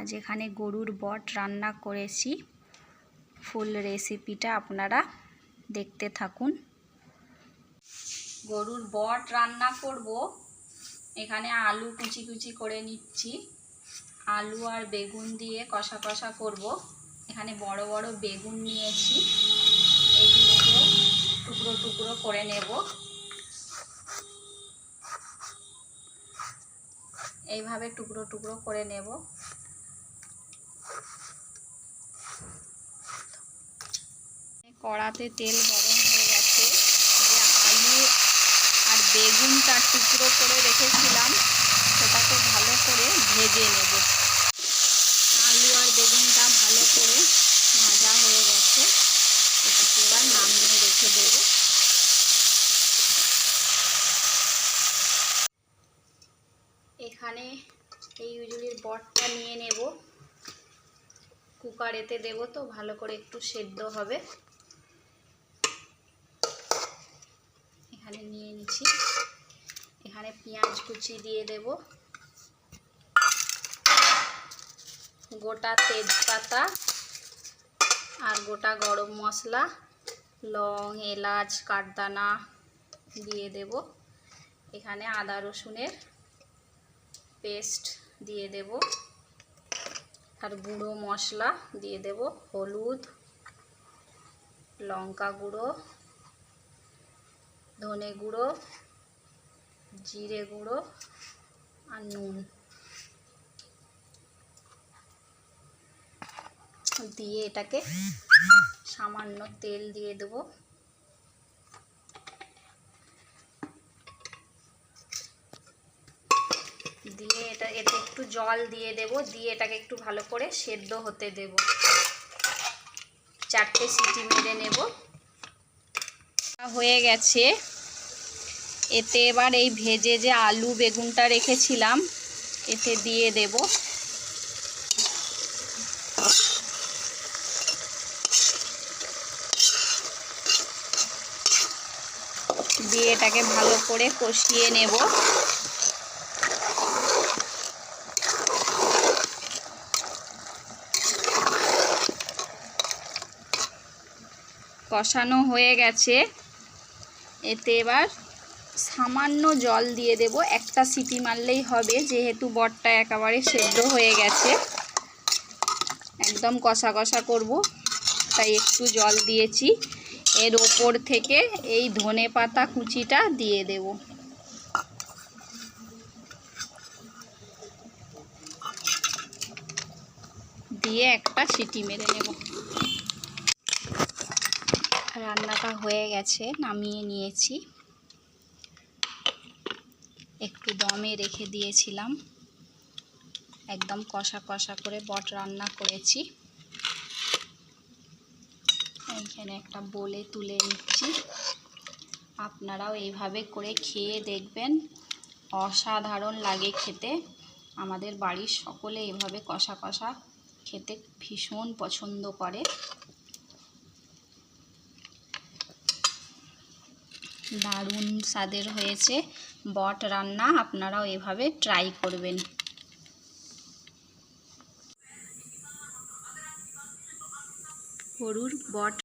আজ এখানে গরুর বট রান্না করেছি। ফুল রেসিপিটা আপনারা দেখতে থাকুন। গরুর বট রান্না করব। এখানে আলু কুচি কুচি করে নিচ্ছি। আলু আর বেগুন দিয়ে কষা কষা করব। এখানে বড় বড় বেগুন নিয়েছি। এগুলোকে টুকরো টুকরো করে নেব। এইভাবে টুকরো টুকরো করে নেব। কড়াতে তেল গরম হয়ে গেছে। যে আলু আর বেগুনটা টুকরো করে রেখেছিলাম, সেটাকে ভালো করে ভেজে নেব। আলু আর বেগুনটা ভালো করে ভাজা হয়ে গেছে। এটাকে এবার নামিয়ে রেখে দেব। এখানে এই উজুড়ির বটটা নিয়ে নেব। কুকারেতে দেব তো, ভালো করে একটু সেদ্ধ হবে। এখানে নিয়ে নিচ্ছি। এখানে পেঁয়াজ কুচি দিয়ে দেব। গোটা তেজপাতা আর গোটা গরম মশলা, লং, এলাচ কাঠদানা দিয়ে দেব। এখানে আদা রসুনের পেস্ট দিয়ে দেব। আর গুঁড়ো মশলা দিয়ে দেব। হলুদ, লঙ্কা গুঁড়ো ধনে গুঁড়ো, জিরে গুঁড়ো আর নুন। দিয়ে এটাকে সামান্য তেল দিয়ে দেব। দিয়ে এটা, এতে একটু জল দিয়ে দেব, দিয়ে এটাকে একটু ভালো করে সেদ্ধ হতে দেব। চারটে সিটি মেরে নেব। হয়ে গেছে। এতে এবার এই ভেজে যে আলু বেগুনটা রেখেছিলাম, এতে দিয়ে দেব। দিয়ে এটাকে ভালো করে কষিয়ে নেব। কষানো হয়ে গেছে। এতে এবার সামান্য জল দিয়ে দেব। একটা সিটি মারলেই হবে, যেহেতু বটটা একেবারে সেদ্ধ হয়ে গেছে। একদম কষা কষা করব, তাই একটু জল দিয়েছি। এর ওপর থেকে এই ধনে পাতা কুচিটা দিয়ে দেব। দিয়ে একটা সিটি মেরে নেব। রান্নাটা হয়ে গেছে, নামিয়ে নিয়েছি। একটু দমে রেখে দিয়েছিলাম। একদম কষা কষা করে বট রান্না করেছি। এইখানে একটা বলে তুলে নিচ্ছি। আপনারাও এইভাবে করে খেয়ে দেখবেন। অসাধারণ লাগে খেতে। আমাদের বাড়ির সকলে এভাবে কষা কষা খেতে ভীষণ পছন্দ করে। দারুণ স্বাদের হয়েছে। বট রান্না আপনারাও এভাবে ট্রাই করবেন। গরুর বট